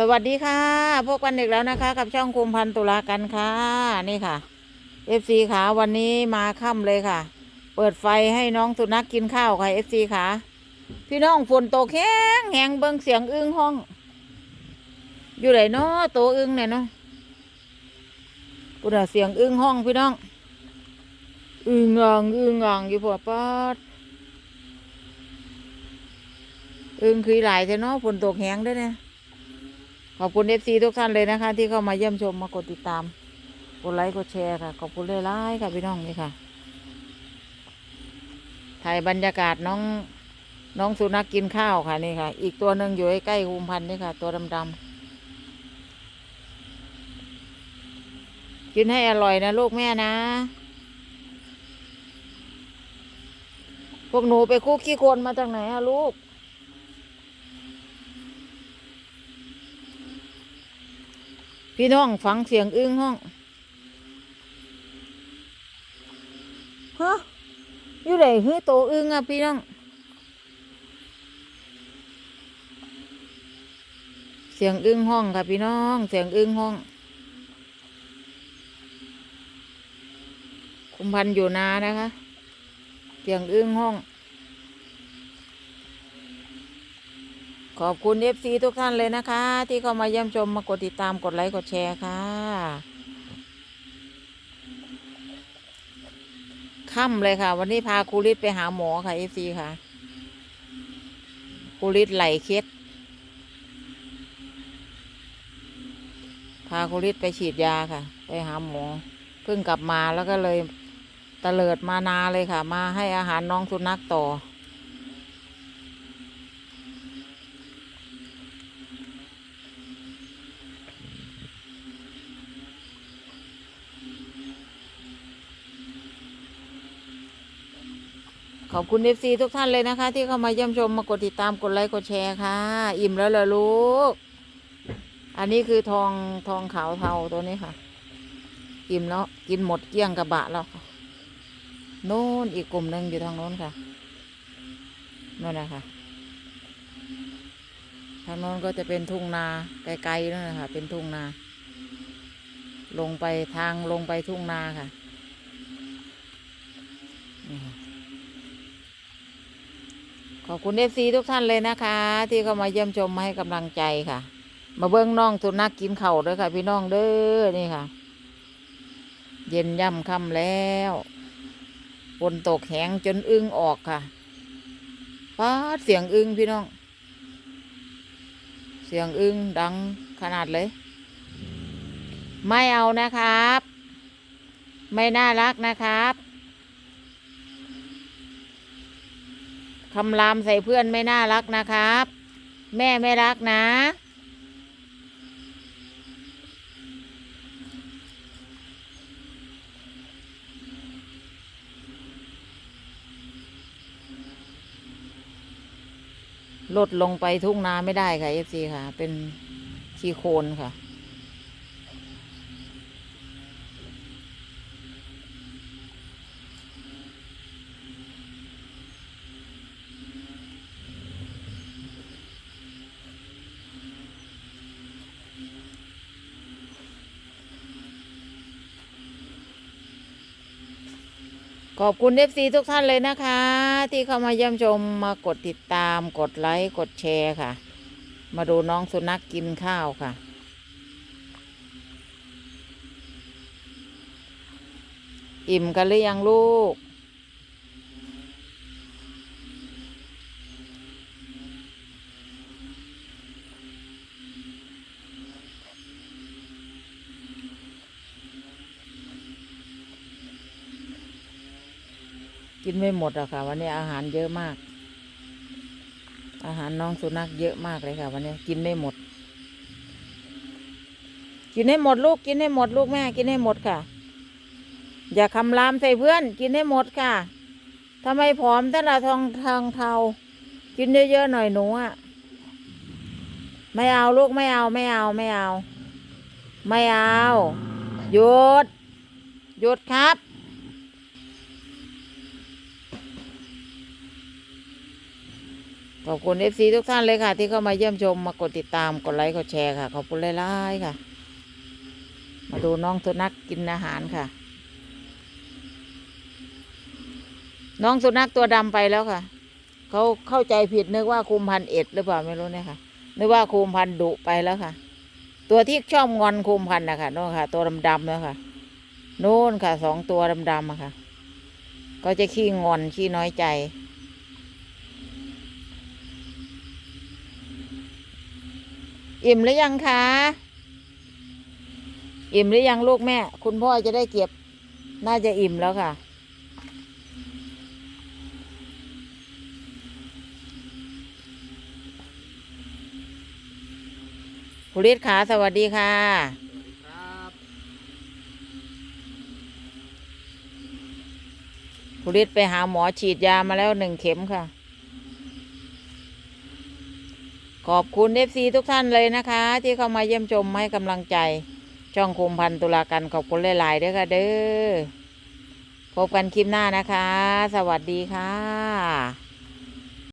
สวัสดีค่ะ พบกันอีกแล้วนะคะ กับช่องคุมพันตุลากันค่ะ นี่ค่ะเอฟซีขาวันนี้มาค่ำเลยค่ะ เปิดไฟให้น้องสุนัขกกินข้าวค่ะเอฟซีขาพี่น้องฝนตกแห้งแหงเบิงเสียงอึ้งห้อง อยู่ไหนเนาะโตอึ้งเนี่ยเนาะปุ่นอะเสียงอึ้งห้องพี่น้อง อึ้งอ่างอึ้งอ่างอยู่พอปาดอึ้งคือหลายเท่เนาะฝนตกแห้งด้วยเนี่ย ขอบคุณเอฟซีทุกท่านเลยนะคะ ที่เข้ามาเยี่ยมชมมากดติดตามกดไลค์กดแชร์ค่ะ ขอบคุณเลยไลค์ค่ะพี่น้องนี่ค่ะถ่ายบรรยากาศน้องน้องสุนัขกินข้าวค่ะนี่ค่ะ อีกตัวหนึ่งอยู่ใกล้ๆคุมพันนี่ค่ะ ตัวดำๆกินให้อร่อยนะลูกแม่นะ พวกหนูไปคุกขี้โคนมาจากไหนอะลูก พี่น้องฟังเสียงอึ้งห้องฮะอยู่ไหนฮือโตอึ้งอะพี่น้อง เสียงอึ้งห้องค่ะพี่น้อง เสียงอึ้งห้อง คุมพันอยู่นานะคะ เสียงอึ้งห้อง ขอบคุณเอฟซีทุกท่านเลยนะคะ ที่เข้ามาเยี่ยมชมมากดติดตามกดไลค์กดแชร์ค่ะค่ำเลยค่ะ วันนี้พาครูฤทธิ์ไปหาหมอค่ะเอฟซีค่ะครูฤทธิ์ไหลเคล็ดพาครูฤทธิ์ไปฉีดยาค่ะ ไปหาหมอเพิ่งกลับมาแล้วก็เลยตะเลิดมานาเลยค่ะ มาให้อาหารน้องสุนัขต่อ ขอบคุณเอฟซีทุกท่านเลยนะคะ ที่เข้ามาเยี่ยมชมมากดติดตามกดไลค์กดแชร์ค่ะ อิ่มแล้วเหรอลูก อันนี้คือทองทองขาวเทาตัวนี้ค่ะ อิ่มแล้วกินหมดเกลี้ยงกระบะแล้วค่ะโน่นอีกกลุ่มหนึ่งอยู่ทางโน้นค่ะโน่นนะคะ ทางโน้นก็จะเป็นทุ่งนาไกลๆนั่นนะคะเป็นทุ่งนา ลงไปทางลงไปทุ่งนาค่ะนี่ค่ะ ขอบคุณเอฟซีทุกท่านเลยนะคะ ที่เข้ามาเยี่ยมชมมาให้กำลังใจค่ะ มาเบิ้งน้องสุนัขกินเข่าด้วยค่ะ พี่น้องเด้อนี่ค่ะ เย็นย่ำค่ำแล้วฝนตกแหงจนอึ้งออกค่ะป้าเสียงอึ้งพี่น้อง เสียงอึ้งดังขนาดเลย ไม่เอานะครับ ไม่น่ารักนะครับ คำรามใส่เพื่อนไม่น่ารักนะครับ แม่ไม่รักนะ ลดลงไปทุ่งนาไม่ได้ค่ะเอฟซีค่ะ เป็นขี้โคลนค่ะ ขอบคุณเอฟซีทุกท่านเลยนะคะ ที่เข้ามาเยี่ยมชมมากดติดตามกดไลค์กดแชร์ค่ะ มาดูน้องสุนัขกกินข้าวค่ะ อิ่มกันหรือยังลูก กินไม่หมดอะค่ะ วันนี้อาหารเยอะมาก อาหารน้องสุนัขเยอะมากเลยค่ะ วันนี้กินไม่หมด กินให้หมดลูกกินให้หมดลูกแม่ กินให้หมดค่ะ อย่าคำรามใส่เพื่อน กินให้หมดค่ะทำไมผอมแต่ละทองทองเทากินเยอะๆหน่อยหนูอะไม่เอาลูกไม่เอาไม่เอาไม่เอา ไม่เอาหยุดหยุดครับ ขอบคุณเอฟซีทุกท่านเลยค่ะ ที่เข้ามาเยี่ยมชมมากดติดตามกดไลค์กดแชร์ค่ะ ขอบคุณหลายๆค่ะ มาดูน้องสุนัขกินอาหารค่ะ น้องสุนัขตัวดำไปแล้วค่ะเขาเข้าใจผิดนึกว่าคุมพันเอ็ดหรือเปล่าไม่รู้เนี่ยค่ะนึกว่าคุมพันดุไปแล้วค่ะ ตัวที่ชอบงอนคุมพันนะคะโน่นค่ะ ตัวดำๆแล้วค่ะโน่นค่ะสองตัวดำๆอะค่ะ ก็จะขี้งอนขี้น้อยใจ อิ่มหรือยังคะ อิ่มหรือยังลูกแม่ คุณพ่อจะได้เก็บ น่าจะอิ่มแล้วค่ะคุณฤทธิ์ขาสวัสดีค่ะครับคุณฤทธิ์ไปหาหมอฉีดยามาแล้วหนึ่งเข็มค่ะ ขอบคุณเอฟซีทุกท่านเลยนะคะ ที่เข้ามาเยี่ยมชมให้กำลังใจ ช่องคุมพันตุลาการขอบคุณหลายๆด้วยค่ะเด้อพบกันคลิปหน้านะคะ สวัสดีค่ะ